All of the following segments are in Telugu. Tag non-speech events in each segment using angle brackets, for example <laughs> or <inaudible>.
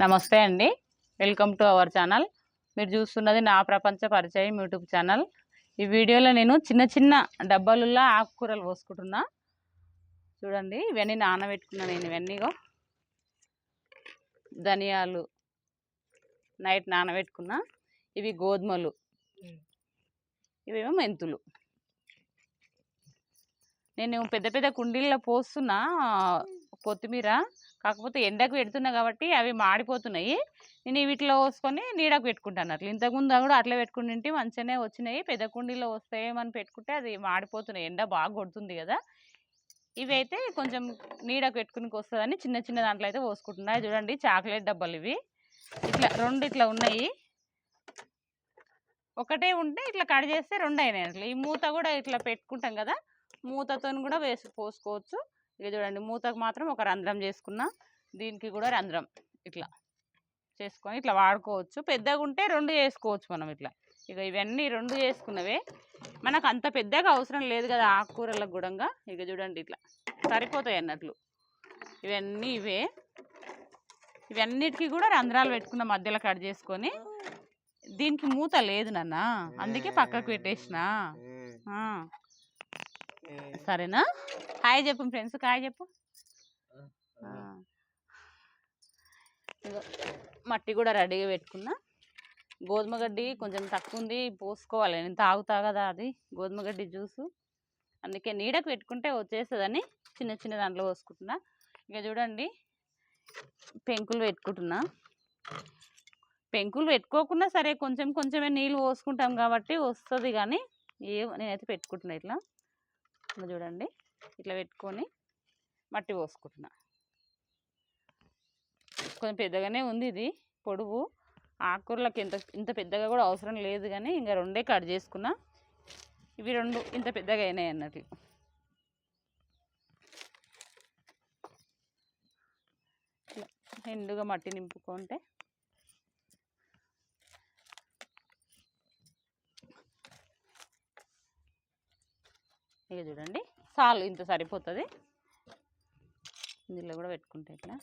నమస్తే అండి. Welcome to our channel. మీరు చూస్తున్నది నా ప్రపంచ పరిచయం యూట్యూబ్ ఛానల్. ఈ వీడియోలో నేను చిన్న చిన్న డబ్బాలుల్లో ఆకుకూరలు పోసుకుంటున్నా. చూడండి ఇవన్నీ నానబెట్టుకున్నా నేను ఇవన్నీగో ధనియాలు నైట్ నానబెట్టుకున్నా. ఇవి గోధుమలు. ఇవేమో మెంతులు. నేను పెద్ద పెద్ద కుండీల్లో పోస్తున్నా కొత్తిమీర కాకపోతే ఎండకు పెడుతున్నా కాబట్టి అవి మాడిపోతున్నాయి. నేను వీటిలో పోసుకొని నీడకు పెట్టుకుంటాను అట్లా. ఇంతకుముందు కూడా అట్లా పెట్టుకుంటుంటే మంచిగానే వచ్చినాయి. పెద్ద కుండీలో వస్తాయేమని పెట్టుకుంటే అది మాడిపోతున్నాయి. ఎండ బాగా కొడుతుంది కదా. ఇవి అయితే కొంచెం నీడకు పెట్టుకునికి వస్తుందని చిన్న చిన్న దాంట్లో అయితే పోసుకుంటున్నాయి చూడండి చాక్లెట్ డబ్బాలు ఇవి. ఇట్లా రెండు ఇట్లా ఉన్నాయి. ఒకటే ఉంటే ఇట్లా కట్ చేస్తే రెండు అయినాయి అట్లా. ఈ మూత కూడా ఇట్లా పెట్టుకుంటాం కదా. మూతతో కూడా వేసి పోసుకోవచ్చు. ఇక చూడండి మూతకు మాత్రం ఒక రంధ్రం చేసుకున్నా దీనికి కూడా రంధ్రం ఇట్లా చేసుకొని ఇట్లా వాడుకోవచ్చు. పెద్దగా ఉంటే రెండు చేసుకోవచ్చు మనం ఇట్లా. ఇక ఇవన్నీ రెండు చేసుకున్నవే మనకు అంత పెద్దగా అవసరం లేదు కదా ఆకుకూరలకు కూడా ఇక చూడండి ఇట్లా సరిపోతాయి అన్నట్లు. ఇవన్నీ ఇవే. ఇవన్నిటికీ కూడా రంధ్రాలు పెట్టుకున్న మధ్యలో కట్ చేసుకొని దీనికి మూత లేదు నాన్న. అందుకే పక్కకు పెట్టేసిన. సరేనా? హాయ్ చెప్పు ఫ్రెండ్స్ హాయ్ చెప్పు. మట్టి కూడా రెడీగా పెట్టుకున్నా. గోధుమ గడ్డి కొంచెం తక్కువ ఉంది పోసుకోవాలి. నేను తాగుతా కదా అది గోధుమ గడ్డి జ్యూసు. అందుకే నీడకు పెట్టుకుంటే వచ్చేస్తుందని చిన్న చిన్న దాంట్లో పోసుకుంటున్నా. ఇక చూడండి పెంకులు పెట్టుకుంటున్నా. పెంకులు పెట్టుకోకుండా సరే కొంచెం కొంచెమే నీళ్ళు పోసుకుంటాం కాబట్టి వస్తుంది కానీ ఏ నేనైతే పెట్టుకుంటున్నా ఇట్లా. ఇట్లా చూడండి. ఇట్లా పెట్టుకొని మట్టి పోసుకుంటున్నా. కొంచెం పెద్దగానే ఉంది ఇది పొడువు. ఆకుకూరలకు ఇంత ఇంత పెద్దగా కూడా అవసరం లేదు కానీ ఇంకా రెండే కట్ చేసుకున్నా. ఇవి రెండు ఇంత పెద్దగా అయినాయి అన్నట్లు. ఇట్లా నిండుగా మట్టి నింపుకుంటే ఇక చూడండి సాల్ ఇంత సరిపోతుంది. ఇందులో కూడా పెట్టుకుంటే ఇట్లా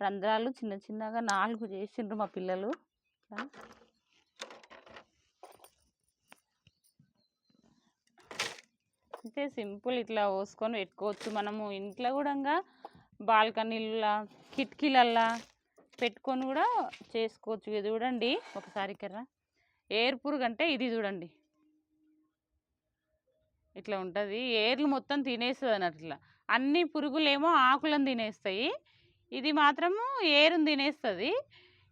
రంధ్రాలు చిన్న చిన్నగా నాలుగు చేసిండ్రు మా పిల్లలు. ఇట్లా. అంతే సింపుల్ ఇట్లా పోసుకొని పెట్టుకోవచ్చు. మనము ఇంట్లో కూడా బాల్కనీల కిటికీలల్లా పెట్టుకొని కూడా చేసుకోవచ్చు. ఇది చూడండి ఒకసారి కర్రా ఏర్ పురుగు అంటే ఇది చూడండి. ఇట్లా ఉంటుంది. ఏర్లు మొత్తం తినేస్తుంది అన్నట్టు ఇట్లా. అన్ని పురుగులేమో ఆకులను తినేస్తాయి. ఇది మాత్రము ఏరుని తినేస్తుంది.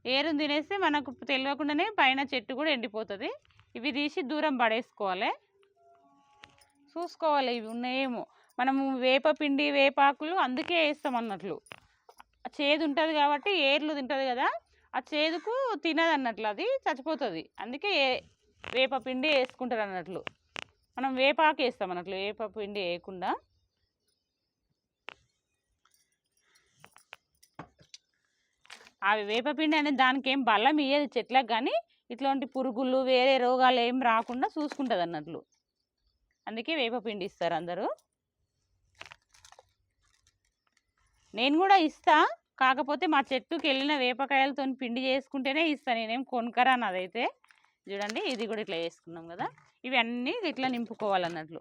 ఏరుని తినేస్తే మనకు తెలియకుండానే పైన చెట్టు కూడా ఎండిపోతుంది. ఇవి తీసి దూరం పడేసుకోవాలి. చూసుకోవాలి. ఇవి ఉన్నాయేమో. మనము వేపపిండి వేపాకులు అందుకే వేస్తాం అన్నట్లు. చేదు ఉంటుంది కాబట్టి ఏర్లు తింటుంది కదా. ఆ చేదుకు తినదు అన్నట్లు అది చచ్చిపోతుంది. అందుకే వేప వేపపిండి వేసుకుంటారు అన్నట్లు మనం వేపాకు వేస్తాం అన్నట్లు వేపపిండి వేయకుండా. అవి వేపపిండి అనేది దానికి ఏం బలం ఇయ్యదు చెట్లకు కానీ ఇట్లాంటి పురుగులు వేరే రోగాలు ఏం రాకుండా చూసుకుంటుంది అన్నట్లు అందుకే వేపపిండి ఇస్తారు అందరూ. నేను కూడా ఇస్తా. కాకపోతే మా చెట్టుకి వెళ్ళిన వేపకాయలతో పిండి చేసుకుంటేనే ఇస్తాను నేనేం కొనుకరా అదైతే. చూడండి ఇది కూడా ఇట్లా చేసుకున్నాం కదా. ఇవన్నీ ఇట్లా నింపుకోవాలన్నట్లు.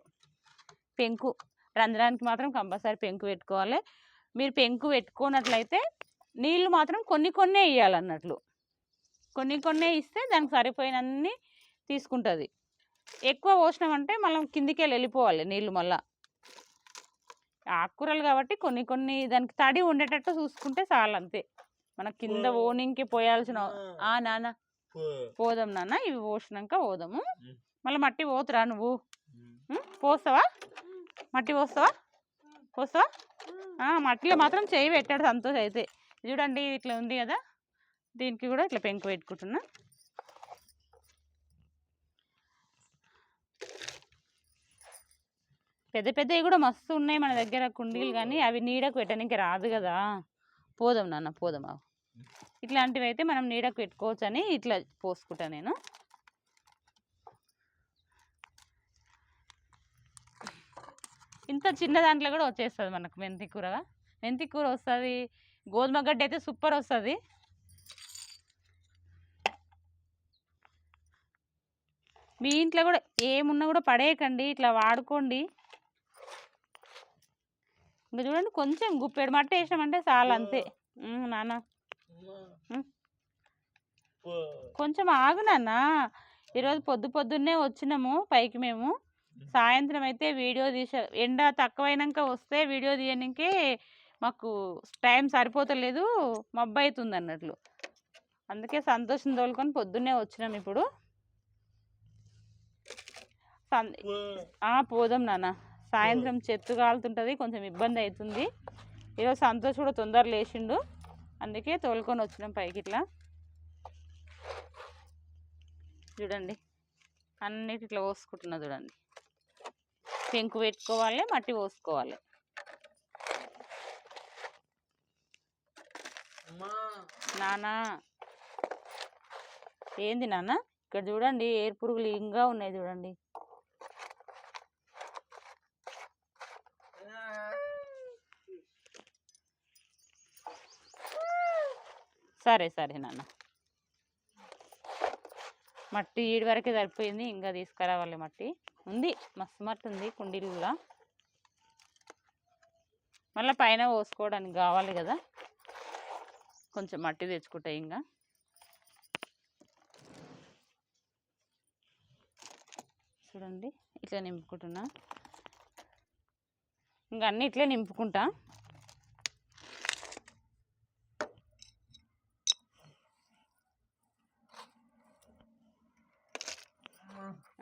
పెంకు రంధ్రానికి మాత్రం కంపల్సరీ పెంకు పెట్టుకోవాలి. మీరు పెంకు పెట్టుకున్నట్లయితే నీళ్ళు మాత్రం కొన్ని కొన్నే వేయాలన్నట్లు కొన్ని కొన్నే ఇస్తే దానికి సరిపోయినన్ని తీసుకుంటుంది. ఎక్కువ పోసినామంటే మనం కిందికి వెళ్ళి వెళ్ళిపోవాలి నీళ్ళు మళ్ళీ. ఆకుకూరలు కాబట్టి కొన్ని కొన్ని దానికి తడి ఉండేటట్టు చూసుకుంటే చాలు అంతే. మన కింద ఓనింగ్కి పోయాల్సిన ఆ! నాన్న పోదాం నాన్న ఇవి పోసినాక పోదాము. మళ్ళీ మట్టి పోతురా నువ్వు? పోస్తావా? మట్టి పోస్తావా? పోస్తావా? మట్టిలో మాత్రం చేయి పెట్టాడు సంతోష్ అయితే. చూడండి ఇట్లా ఉంది కదా? దీనికి కూడా ఇట్లా పెంకు పెట్టుకుంటున్నా. పెద్ద పెద్దవి కూడా మస్తు ఉన్నాయి మన దగ్గర కుండీలు కానీ అవి నీడకు పెట్టడానికి రాదు కదా. పోదాం నాన్న పోదాం ఆగు. ఇట్లాంటివి అయితే మనం నీడకు పెట్టుకోవచ్చు అని ఇట్లా పోసుకుంటా నేను. ఇంత చిన్న దాంట్లో కూడా వచ్చేస్తుంది మనకు మెంతి కూరగా మెంతి కూర వస్తుంది గోధుమ గడ్డి అయితే సూపర్ వస్తుంది. మీ ఇంట్లో కూడా ఏమున్నా కూడా పడేయకండి ఇట్లా వాడుకోండి. ఇంకా చూడండి కొంచెం గుప్పెడు మట్ట వేసామంటే చాలు అంతే. నాన్న. కొంచెం ఆగు నాన్న. ఈరోజు పొద్దు పొద్దున్నే వచ్చినాము పైకి మేము. సాయంత్రం అయితే వీడియో తీసే ఎండ తక్కువైనాక వస్తే వీడియో తీయడానికి మాకు టైం సరిపోతలేదు మబ్బు అవుతుంది అన్నట్లు. అందుకే సంతోషం తోలుకొని పొద్దున్నే వచ్చినాం ఇప్పుడు. సం- పోదాం నాన్న. సాయంత్రం చెట్టు కాలుతుంటుంది కొంచెం ఇబ్బంది అవుతుంది ఈరోజు సంతోష్ కూడా తొందర లేచిండు. అందుకే తోలుకొని వచ్చినాం పైకి ఇట్లా. చూడండి అన్నిటి ఇట్లా పోసుకుంటున్నా చూడండి. పెంకు పెట్టుకోవాలి మట్టి పోసుకోవాలి. నానా. ఏంది నాన్న ఇక్కడ చూడండి ఏరు పురుగులు ఇంకా ఉన్నాయి చూడండి. సరే సరే నాన్న. మట్టి ఈడి వరకే సరిపోయింది. ఇంకా తీసుకురావాలి మట్టి. ఉంది. మస్తు మట్టి ఉంది. కుండీలు కూడా. మళ్ళీ పైన పోసుకోవడానికి కావాలి కదా. కొంచెం మట్టి తెచ్చుకుంటాయి ఇంకా. చూడండి. ఇట్లా నింపుకుంటున్నా. ఇంకా అన్నీ ఇట్లే నింపుకుంటా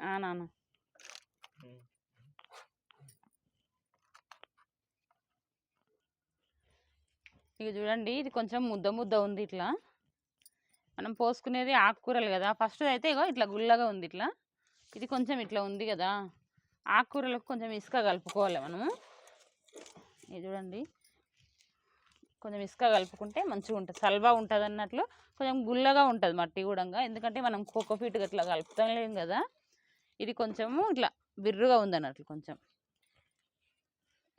ఆ నాన్న ఇక చూడండి. ఇది కొంచెం ముద్ద ముద్ద ఉంది ఇట్లా. మనం పోసుకునేది ఆకుకూరలు కదా. ఫస్ట్ అయితే ఇగో ఇట్లా గుల్లగా ఉంది ఇట్లా. ఇది కొంచెం ఇట్లా ఉంది కదా. ఆకుకూరలకు కొంచెం ఇసుక కలుపుకోవాలి మనము. ఇది చూడండి. కొంచెం ఇసుక కలుపుకుంటే మంచిగా ఉంటుంది. సల్వా ఉంటుంది అన్నట్లు కొంచెం గుల్లగా ఉంటుంది మట్టి కూడా ఎందుకంటే మనం కోకోపీట్ ఇట్లా కలుపుతాం కదా. ఇది కొంచెము ఇట్లా బిర్రుగా ఉంది అన్నట్లు కొంచెం.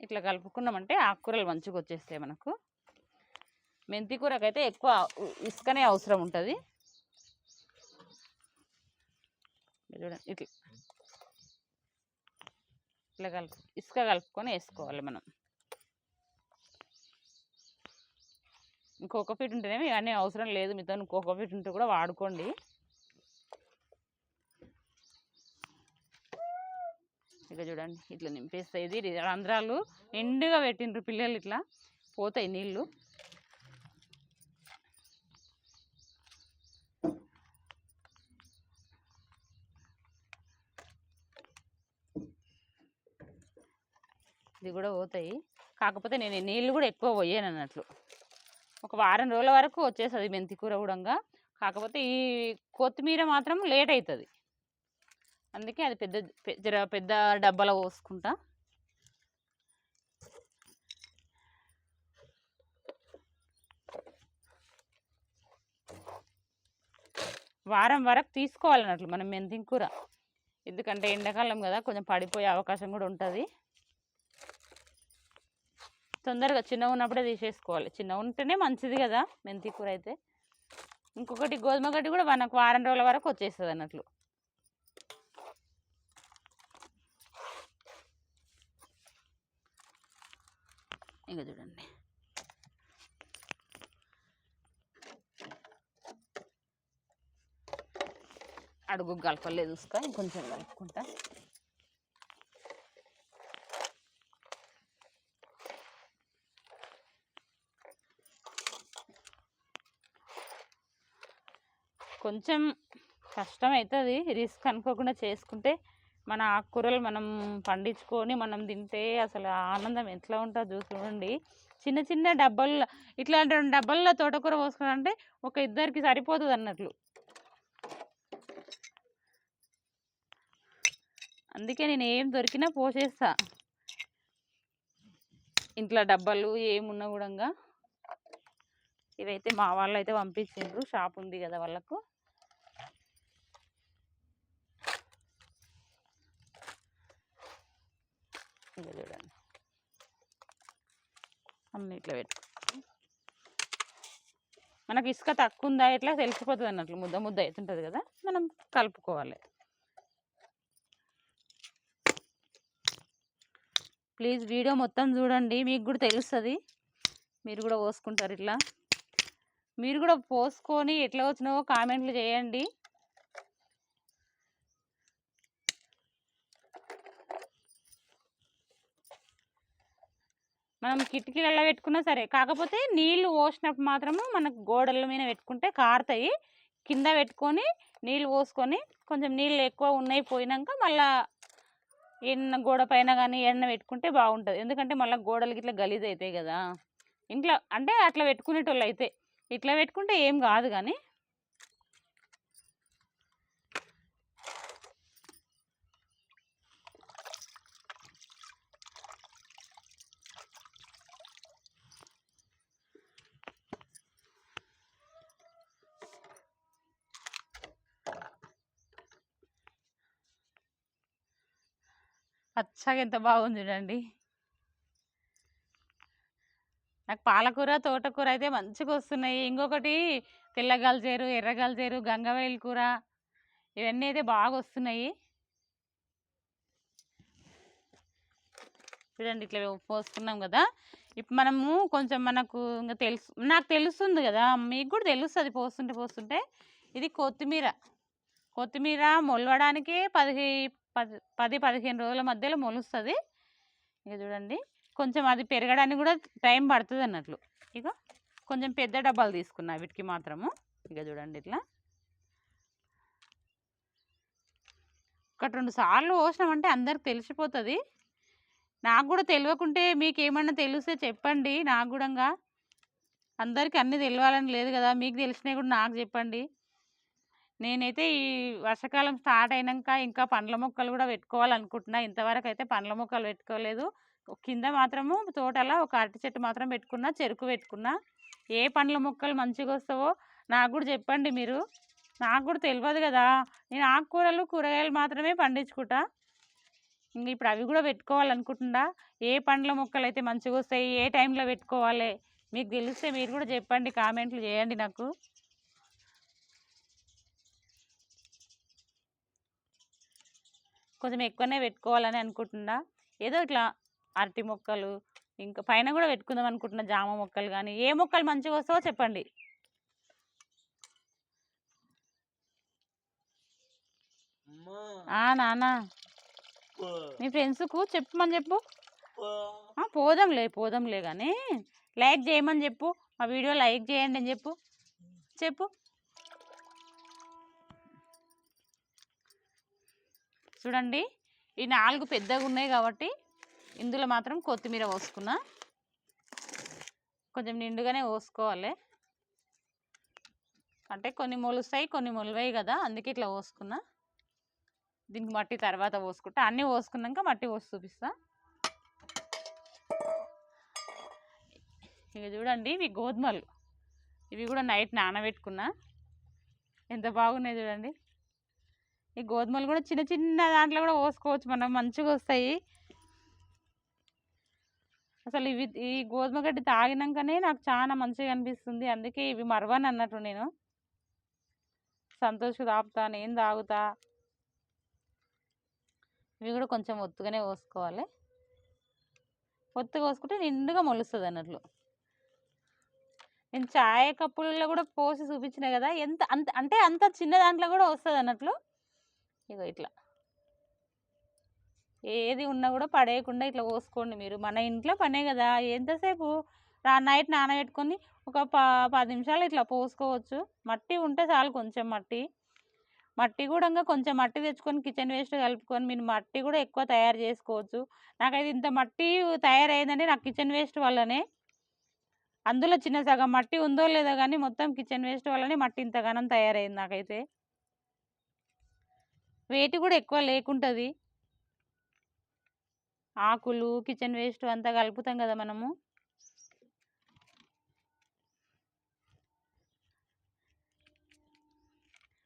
ఇట్లా కలుపుకున్నామంటే ఆకుకూరలు మంచిగా వచ్చేస్తాయి మనకు. మెంతి కూరకైతే ఎక్కువ ఇసుకనే అవసరం ఉంటుంది. చూడండి ఇట్లా. ఇట్లా కలుపు ఇసుక కలుపుకొని వేసుకోవాలి మనం. ఇంకొక ఫీట్ ఉంటేనేమో ఇవన్నీ అవసరం లేదు మీతో ఇంకొక ఫీట్ ఉంటే కూడా వాడుకోండి. ఇక చూడండి ఇట్లా నింపేస్తాయి ఇది రంధ్రాలు నిండుగా పెట్టిండ్రు పిల్లలు ఇట్లా పోతాయి నీళ్ళు. ఇది కూడా పోతాయి. కాకపోతే నేను నీళ్ళు కూడా ఎక్కువ పోయాను అన్నట్లు. ఒక వారం రోజుల వరకు వచ్చేస్తుంది మెంతి కూర కూడా కాకపోతే ఈ కొత్తిమీర మాత్రం లేట్ అవుతుంది అందుకే అది పెద్ద జర పెద్ద డబ్బాలో పోసుకుంటా. వారం వరకు తీసుకోవాలన్నట్లు మనం మెంతి కూర ఎందుకంటే ఎండాకాలం కదా కొంచెం పడిపోయే అవకాశం కూడా ఉంటుంది. తొందరగా చిన్నగా ఉన్నప్పుడే తీసేసుకోవాలి. చిన్నగా ఉంటేనే మంచిది కదా మెంతి కూర అయితే. ఇంకొకటి గోధుమ గడ్డి కూడా మనకు వారం రోజుల వరకు వచ్చేస్తుంది అన్నట్లు. ఇంకా చూడండి. అడుగు కలపలేదు చూసుక ఇంకొంచెం కలుపుకుంటా. కొంచెం కష్టం అవుతుంది రిస్క్ అనుకోకుండా చేసుకుంటే మన ఆకుకూరలు మనం పండించుకొని మనం తింటే అసలు ఆనందం ఎట్లా ఉంటుందో చూడండి. చిన్న చిన్న డబ్బాల్లో ఇట్లాంటి రెండు డబ్బాల్లో తోటకూర పోసుకున్నారంటే ఒక ఇద్దరికి సరిపోతుంది అన్నట్లు. అందుకే నేను ఏం దొరికినా పోసేస్తా. ఇంట్లో డబ్బాలు ఏమున్నా కూడా ఇవైతే మా వాళ్ళు అయితే పంపించిండ్రు. షాప్ ఉంది కదా వాళ్ళకు ఇక చూడండి అన్నీ ఇట్లా పెట్టు. మనకి ఇసుక తక్కువ ఉందా ఇట్లా తెలిసిపోతుంది అన్నట్లు ముద్ద ముద్ద అవుతుంటుంది కదా మనం కలుపుకోవాలి. ప్లీజ్ వీడియో మొత్తం చూడండి మీకు కూడా తెలుస్తుంది. మీరు కూడా పోసుకుంటారు ఇట్లా. మీరు కూడా పోసుకొని ఎట్లా వచ్చినావో కామెంట్లు చేయండి. మనం కిటికీలలో పెట్టుకున్నా సరే కాకపోతే నీళ్ళు పోసినప్పుడు మాత్రము మనకు గోడల మీద పెట్టుకుంటే కారుతాయి. కింద పెట్టుకొని నీళ్ళు పోసుకొని కొంచెం నీళ్ళు ఎక్కువ ఉన్నాయి పోయినాక మళ్ళా ఎన్న గోడ పైన కానీ ఎన్న పెట్టుకుంటే బాగుంటుంది. ఎందుకంటే మళ్ళీ గోడలకి ఇట్లా గలీజ్ అవుతాయి కదా. ఇంట్లో అంటే అట్లా పెట్టుకునేటోళ్ళు అయితే ఇట్లా పెట్టుకుంటే ఏం కాదు కానీ పచ్చగా ఎంత బాగుంది చూడండి. నాకు పాలకూర తోటకూర అయితే మంచిగా వస్తున్నాయి. ఇంకొకటి తెల్ల గల్జేరు ఎర్ర గంగవేలు కూర ఇవన్నీ అయితే బాగా వస్తున్నాయి. చూడండి ఇట్లా పోసుకున్నాం కదా. ఇప్పుడు మనము కొంచెం మనకు ఇంకా తెలుసు నాకు తెలుస్తుంది కదా మీకు కూడా తెలుస్తుంది పోస్తుంటే పోస్తుంటే. ఇది కొత్తిమీర. కొత్తిమీర మొలవడానికి పదిహే పది పది పదిహేను రోజుల మధ్యలో మొలుస్తుంది. ఇక చూడండి. కొంచెం అది పెరగడానికి కూడా టైం పడుతుంది అన్నట్లు. ఇక కొంచెం పెద్ద డబ్బాలు తీసుకున్నా వీటికి మాత్రము. ఇక చూడండి ఇట్లా. ఒకటి రెండు సార్లు పోసినామంటే అందరికి తెలిసిపోతుంది. నాకు కూడా తెలియకుంటే మీకు ఏమన్నా తెలిస్తే చెప్పండి. నాకు కూడా అందరికీ అన్నీ తెలియాలని లేదు కదా. మీకు తెలిసినవి కూడా నాకు చెప్పండి. నేనైతే ఈ వర్షాకాలం స్టార్ట్ అయినాక ఇంకా పండ్ల మొక్కలు కూడా పెట్టుకోవాలనుకుంటున్నా. ఇంతవరకు అయితే పండ్ల మొక్కలు పెట్టుకోలేదు. కింద మాత్రము తోటలో ఒక అరటి చెట్టు మాత్రం పెట్టుకున్నా చెరుకు పెట్టుకున్నా. ఏ పండ్ల మొక్కలు మంచిగా వస్తావో నాకు కూడా చెప్పండి మీరు. నాకు కూడా తెలియదు కదా. నేను ఆకుకూరలు కూరగాయలు మాత్రమే పండించుకుంటా. ఇంక ఇప్పుడు అవి కూడా పెట్టుకోవాలనుకుంటున్నా. ఏ పండ్ల మొక్కలు అయితే మంచిగా వస్తాయి ఏ టైంలో పెట్టుకోవాలి? మీకు తెలిస్తే మీరు కూడా చెప్పండి కామెంట్లు చేయండి నాకు. కొంచెం ఎక్కువనే పెట్టుకోవాలని అనుకుంటున్నా. ఏదో ఇట్లా అరటి మొక్కలు ఇంకా పైన కూడా పెట్టుకుందాం అనుకుంటున్నా జామ మొక్కలు కానీ ఏ మొక్కలు మంచిగా వస్తావో చెప్పండి. పో, మీ ఫ్రెండ్స్కు చెప్పమని చెప్పు. పోదాంలే పోదాంలే కానీ లైక్ చేయమని చెప్పు. మా వీడియో లైక్ చేయండి అని చెప్పు. చెప్పు. చూడండి. ఈ నాలుగు పెద్దగా ఉన్నాయి కాబట్టి ఇందులో మాత్రం కొత్తిమీర పోసుకున్నా. కొంచెం నిండుగానే పోసుకోవాలి. అంటే కొన్ని మొలుస్తాయి కొన్ని మొలవాయి కదా అందుకే ఇట్లా పోసుకున్నా. దీనికి మట్టి తర్వాత పోసుకుంటా. అన్నీ పోసుకున్నాక మట్టి పోసి చూపిస్తా. ఇక చూడండి ఇవి గోధుమలు. ఇవి కూడా నైట్ నానబెట్టుకున్నా. ఎంత బాగున్నాయి చూడండి. ఈ గోధుమలు కూడా చిన్న చిన్న దాంట్లో కూడా పోసుకోవచ్చు మనం మంచిగా వస్తాయి. అసలు ఇవి ఈ గోధుమ గడ్డి తాగినాకనే నాకు చాలా మంచిగా అనిపిస్తుంది. అందుకే ఇవి మరవని అన్నట్టు నేను. సంతోష్ తాపుతా నేను తాగుతా. ఇవి కూడా కొంచెం ఒత్తుగానే పోసుకోవాలి. ఒత్తుగా పోసుకుంటే నిండుగా మొలుస్తుంది అన్నట్లు. నేను చాయ్ కప్పులలో కూడా పోసి చూపించిన కదా ఎంత అంత అంటే అంత చిన్న దాంట్లో కూడా వస్తుంది అన్నట్లు. ఇగో ఇట్లా. ఏది ఉన్నా కూడా పడేయకుండా ఇట్లా పోసుకోండి మీరు. మన ఇంట్లో పనే కదా. ఎంతసేపు రా నైట్ నానబెట్టుకొని ఒక ప పది నిమిషాలు ఇట్లా పోసుకోవచ్చు. మట్టి ఉంటే చాలు కొంచెం మట్టి. మట్టి కూడా ఇంకా కొంచెం మట్టి తెచ్చుకొని కిచెన్ వేస్ట్ కలుపుకొని మీరు మట్టి కూడా ఎక్కువ తయారు చేసుకోవచ్చు. నాకైతే ఇంత మట్టి తయారైందంటే నాకు కిచెన్ వేస్ట్ వల్లనే. అందులో చిన్న సగం మట్టి ఉందో లేదో కానీ మొత్తం కిచెన్ వేస్ట్ వల్లనే మట్టి ఇంతగానం తయారైంది నాకైతే. వేటి కూడా ఎక్కువ లేకుంటుంది. ఆకులు కిచెన్ వేస్ట్ అంతా కలుపుతాం కదా మనము.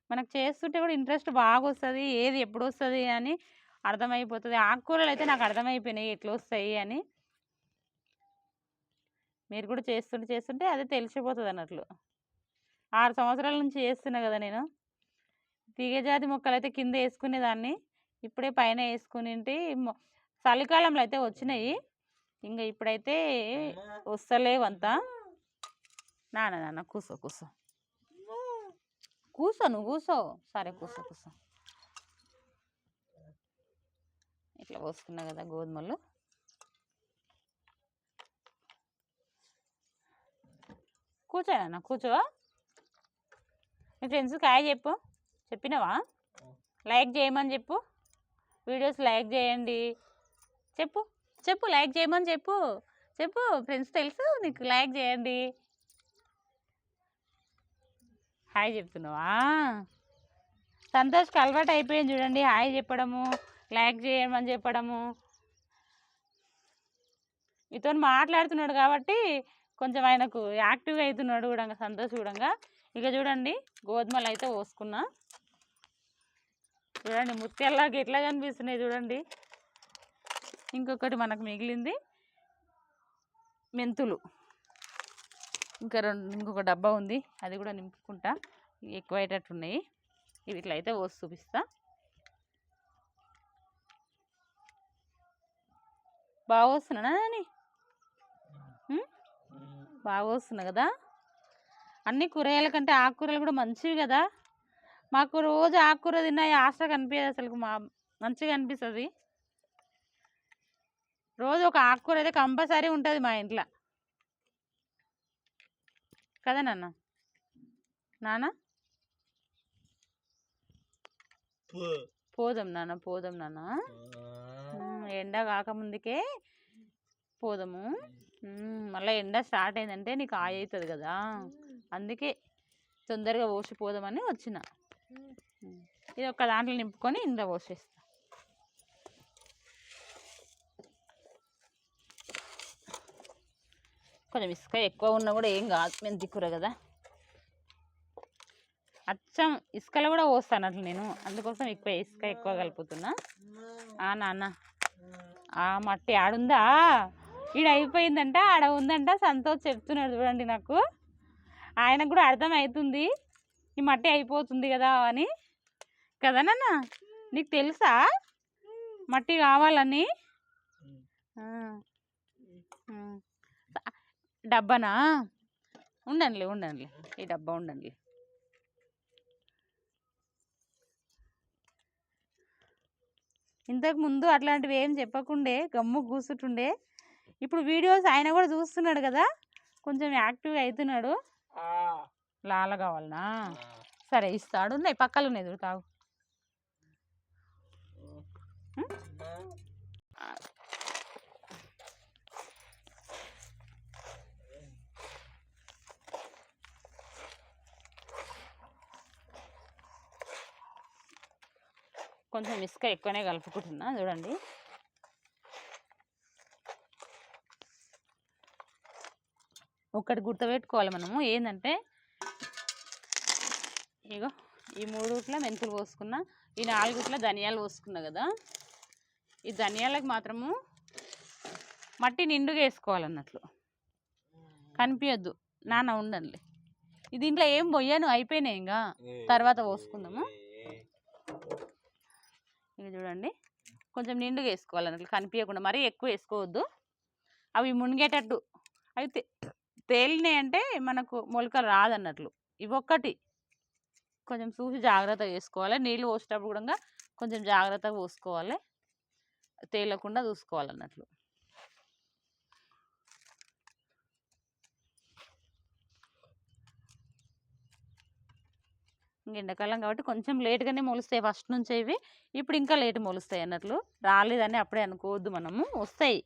మనకు చేస్తుంటే కూడా ఇంట్రెస్ట్ బాగా వస్తుంది ఏది ఎప్పుడు వస్తుంది అని అర్థమైపోతుంది. ఆకుకూరలు అయితే నాకు అర్థమైపోయినాయి ఎట్లా వస్తాయి అని. మీరు కూడా చేస్తుంటే చేస్తుంటే అదే తెలిసిపోతుంది అన్నట్లు. ఆరు సంవత్సరాల నుంచి చేస్తున్నా కదా నేను. తీగజాతి మొక్కలు అయితే కింద వేసుకునేదాన్ని ఇప్పుడే పైన వేసుకుని చలికాలంలో అయితే వచ్చినాయి. ఇంకా ఇప్పుడైతే వస్తలేవంతా. నాన్న నాన్న కూసో కూసో. కూసో నువ్వు కూసో. సరే కూసో కూసో. ఇట్లా పోసుకున్నా కదా గోధుమలు. కూర్చో నాన్న కూర్చో. మీ ఫ్రెండ్స్ కాయ చెప్పు. చెప్పినావా? లైక్ చేయమని చెప్పు. వీడియోస్ లైక్ చేయండి. చెప్పు. చెప్పు లైక్ చేయమని చెప్పు. చెప్పు ఫ్రెండ్స్ తెలుసు నీకు లైక్ చేయండి. హాయ్ చెప్తున్నావా? సంతోష్కి అలవాటు అయిపోయింది చూడండి హాయ్ చెప్పడము లైక్ చేయమని చెప్పడము. మీతో మాట్లాడుతున్నాడు కాబట్టి కొంచెం ఆయనకు యాక్టివ్గా అవుతున్నాడు కూడా సంతోష్ కూడా. ఇక చూడండి గోధుమలు అయితే పోసుకున్నా. చూడండి ముత్యాల్లాగా ఎట్లా కనిపిస్తున్నాయి చూడండి. ఇంకొకటి మనకు మిగిలింది మెంతులు. ఇంకా రెండు ఇంకొక డబ్బా ఉంది అది కూడా నింపుకుంటా. ఎక్కువ అయ్యేటట్టు ఉన్నాయి ఇవి ఇట్లా అయితే పోసి చూపిస్తా. బాగా వస్తున్నా నాని? బాగా వస్తున్నా కదా? అన్ని కూరగాయల కంటే ఆకుకూరలు కూడా మంచివి కదా? మాకు రోజు ఆకుకూర తిన్నా ఆశ కనిపించదు అసలు మా మంచిగా అనిపిస్తుంది. రోజు ఒక ఆకుకూర అయితే కంపల్సరీ ఉంటుంది మా ఇంట్లో. కదా నాన్న? నాన్న? పోదాం నాన్న పోదాం నాన్న. ఎండ కాకముందుకే పోదాము. మళ్ళీ ఎండ స్టార్ట్ అయిందంటే నీకు ఆయ అవుతుంది కదా. అందుకే తొందరగా పోసి పోదామని వచ్చిన. ఇది ఒక దాంట్లో నింపుకొని ఇందులో పోసేస్తాను కొంచెం ఇసుక ఎక్కువ ఉన్నా కూడా ఏం కాదు మేము దిక్కుర కదా. అచ్చం ఇసుకలో కూడా పోస్తాను అట్లా నేను. అందుకోసం ఎక్కువ ఇసుక ఎక్కువ కలుపుతున్నా. ఆ నాన్న. ఆ మట్టి ఆడుందా? ఈడ అయిపోయిందంట ఆడ ఉందంట సంతోష్ చెప్తున్నాడు చూడండి నాకు. ఆయనకు కూడా అర్థం అవుతుంది ఈ మట్టి అయిపోతుంది కదా అని. కదా నాన్న? నీకు తెలుసా? మట్టి కావాలని. డబ్బానా? ఉండండి ఉండండి. ఈ డబ్బా ఉండండి. ఇంతకు ముందు అట్లాంటివి ఏం చెప్పకుండే గమ్ము కూర్చుంటుండే ఇప్పుడు వీడియోస్ ఆయన కూడా చూస్తున్నాడు కదా? కొంచెం యాక్టివ్గా అవుతున్నాడు లాల కావాలనా? సరే ఇస్తాడు ఉన్నాయి పక్కలు ఉన్నాయి తాగు. కొంచెం ఇసుక ఎక్కువనే కలుపుకుంటున్నా చూడండి. ఒకటి గుర్తుపెట్టుకోవాలి మనము ఏంటంటే ఇగో ఈ మూడుట్ల మెంతులు పోసుకున్నా ఈ నాలుగుట్ల ధనియాలు పోసుకున్నా కదా ఈ ధనియాలకు మాత్రము మట్టి నిండుగా వేసుకోవాలన్నట్లు. కనిపించద్దు నాన్న ఉండండి. ఇది దీంట్లో ఏం పోయాను అయిపోయినాయి ఇంకా. తర్వాత పోసుకుందాము. ఇక చూడండి. కొంచెం నిండుగా వేసుకోవాలి అట్లా కనిపించకుండా మరీ ఎక్కువ వేసుకోవద్దు. అవి మునిగేటట్టు అవి తే- తేలినాయి అంటే మనకు మొలకలు రాదన్నట్లు. ఇవొక్కటి కొంచెం చూసి జాగ్రత్తగా వేసుకోవాలి. నీళ్ళు పోసేటప్పుడు కూడా కొంచెం జాగ్రత్తగా పోసుకోవాలి. తేలకుండా చూసుకోవాలన్నట్లు. ఎండాకాలం కాబట్టి కొంచెం లేట్గానే మొలుస్తాయి ఫస్ట్ నుంచి ఇవి. ఇప్పుడు ఇంకా లేట్ మొలుస్తాయి అన్నట్లు. రాలేదని అప్పుడే అనుకోవద్దు మనము. వస్తాయి.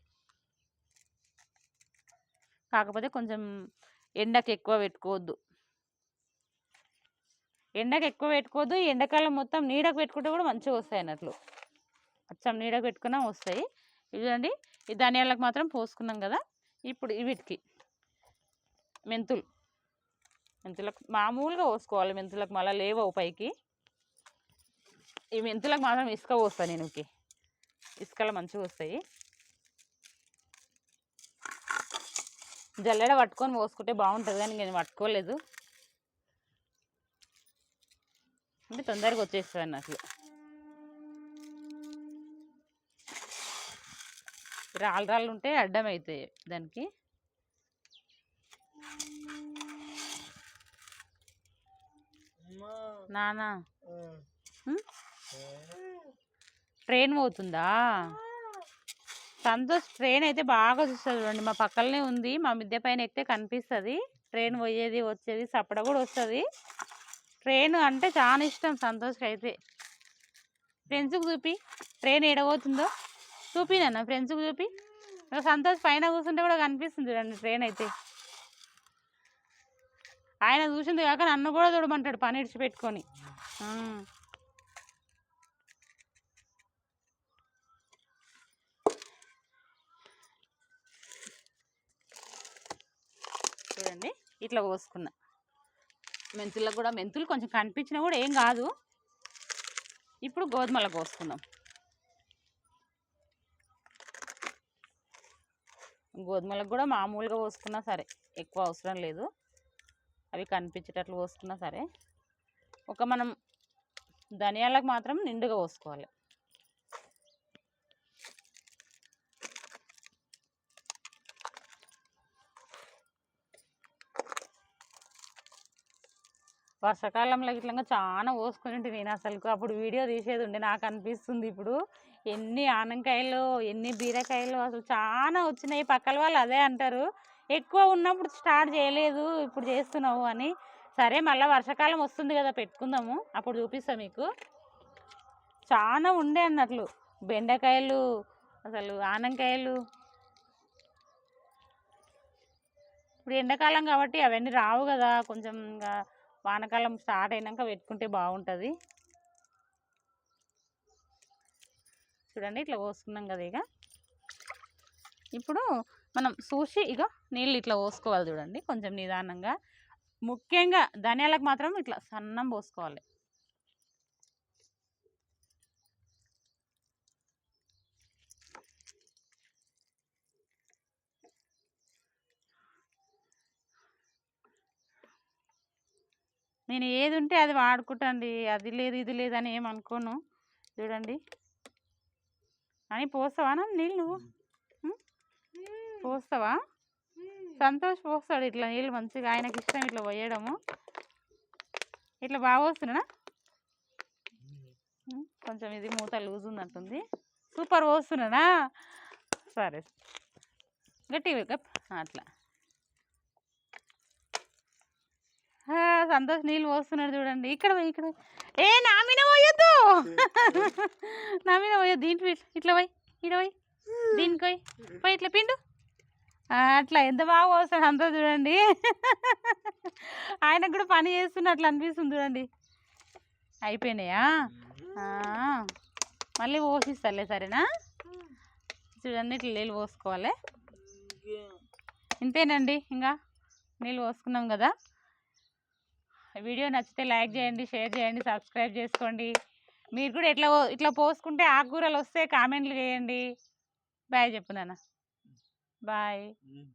కాకపోతే కొంచెం ఎండకు ఎక్కువ పెట్టుకోవద్దు. ఎండకు ఎక్కువ పెట్టుకోవద్దు. ఎండాకాలం మొత్తం నీడకు పెట్టుకుంటే కూడా మంచిగా వస్తాయి అన్నట్లు. అచ్చం నీడకు పెట్టుకున్నా వస్తాయి. ఇవి చూడండి ఈ ధనియాలకు మాత్రం పోసుకున్నాం కదా. ఇప్పుడు వీటికి మెంతులు. మెంతులకు మామూలుగా పోసుకోవాలి. మెంతులకు మళ్ళీ లేవవు పైకి. ఈ మెంతులకు మాత్రం ఇసుక పోస్తాను నేను ఇసుకలు ఇసుకలో మంచిగా వస్తాయి జల్లెడ పట్టుకొని పోసుకుంటే బాగుంటుంది కానీ నేను పట్టుకోలేదు. అంటే తొందరగా వచ్చేస్తుంది అన్నట్లు. రాళ్ళు రాళ్ళు ఉంటే అడ్డం అవుతాయి దానికి. నానా. ట్రైన్ పోతుందా? సంతోష్ ట్రైన్ అయితే బాగా చూస్తుంది చూడండి. మా పక్కనే ఉంది. మా మిద్దె పైన ఎక్కితే కనిపిస్తుంది. ట్రైన్ పోయేది వచ్చేది సపడ కూడా వస్తుంది. ట్రైన్ అంటే చాలా ఇష్టం సంతోష్కి అయితే. ఫ్రెండ్స్కి చూపి. ట్రైన్ ఎడబోతుందో చూపి నాన్న ఫ్రెండ్స్కి చూపి. సంతోష్ పైన కూర్చుంటే కూడా కనిపిస్తుంది చూడండి ట్రైన్ అయితే. ఆయన చూసింది కాక నన్ను కూడా చూడమంటాడు పని ఇడిచిపెట్టుకొని చూడండి ఇట్లా కోసుకున్నా మెంతులకు కూడా మెంతులు కొంచెం కనిపించినా కూడా ఏం కాదు. ఇప్పుడు గోధుమలకు కోసుకుందాం గోధుమలకు కూడా మామూలుగా పోసుకున్నా సరే ఎక్కువ అవసరం లేదు. అవి కనిపించేటట్లు పోసుకున్నా సరే ఒక మనం ధనియాలకు మాత్రం నిండుగా పోసుకోవాలి వర్షాకాలంలో ఇట్లా చాలా పోసుకుని నేను అసలు అప్పుడు వీడియో తీసేది ఉండే నాకు అనిపిస్తుంది ఇప్పుడు. ఎన్ని ఆనంకాయలు ఎన్ని బీరకాయలు అసలు చాలా వచ్చినాయి. పక్కల వాళ్ళు అదే అంటారు. ఎక్కువ ఉన్నప్పుడు స్టార్ట్ చేయలేదు ఇప్పుడు చేస్తున్నావు అని. సరే మళ్ళీ వర్షాకాలం వస్తుంది కదా పెట్టుకుందాము. అప్పుడు చూపిస్తాం మీకు. చాలా ఉండే అన్నట్లు. బెండకాయలు అసలు ఆనంకాయలు ఇప్పుడు ఎండాకాలం కాబట్టి అవన్నీ రావు కదా కొంచెం ఇంకా వానకాలం స్టార్ట్ అయినాక పెట్టుకుంటే బాగుంటుంది. చూడండి ఇట్లా పోసుకున్నాం కదా ఇక. ఇప్పుడు మనం చూసి ఇక నీళ్ళు ఇట్లా పోసుకోవాలి చూడండి కొంచెం నిదానంగా. ముఖ్యంగా ధనియాలకు మాత్రం ఇట్లా సన్నం పోసుకోవాలి. నేను ఏది ఉంటే అది వాడుకుంటాండి అది లేదు ఇది లేదని ఏమనుకోను. చూడండి. అని పోస్తావా నీళ్ళు? నువ్వు పోస్తావా? సంతోష్ పోస్తాడు ఇట్లా నీళ్ళు మంచిగా ఆయనకి ఇష్టం ఇట్లా పోయడము. ఇట్లా బాగా పోస్తున్నా కొంచెం ఇది మూత లూజ్ ఉన్నట్టుంది. సూపర్ పోస్తున్నానా సరే. గట్టిగా కప్ అట్లా. సంతోష్ నీళ్ళు పోస్తున్నాడు చూడండి. ఇక్కడ పోయి ఇక్కడ. ఏ నా మీద పోయొద్దు! <laughs> నా మీద పోయొద్దు. దీంట్లో ఇట్లా- పోయి ఇట్లా పోయి దీనికి పోయి. పోయి ఇట్లా పిండు. అట్లా ఎంత బాగా పోస్తాడు అంతా చూడండి. ఆయనకు కూడా పని చేస్తున్నట్లు అనిపిస్తుంది చూడండి. అయిపోయినాయా? మళ్ళీ పోషిస్తాలే సరేనా? చూడండి ఇట్లా నీళ్ళు పోసుకోవాలి. ఇంతేనండి ఇంకా నీళ్ళు పోసుకున్నాం కదా. వీడియో నచ్చితే లైక్ చేయండి షేర్ చేయండి సబ్స్క్రైబ్ చేసుకోండి. మీరు కూడా ఎట్లా పో- ఇట్లా పోసుకుంటే ఆకుకూరలు వస్తే కామెంట్లు చేయండి. బాయ్ చెప్పు నాన్న. బాయ్ ఉమ్.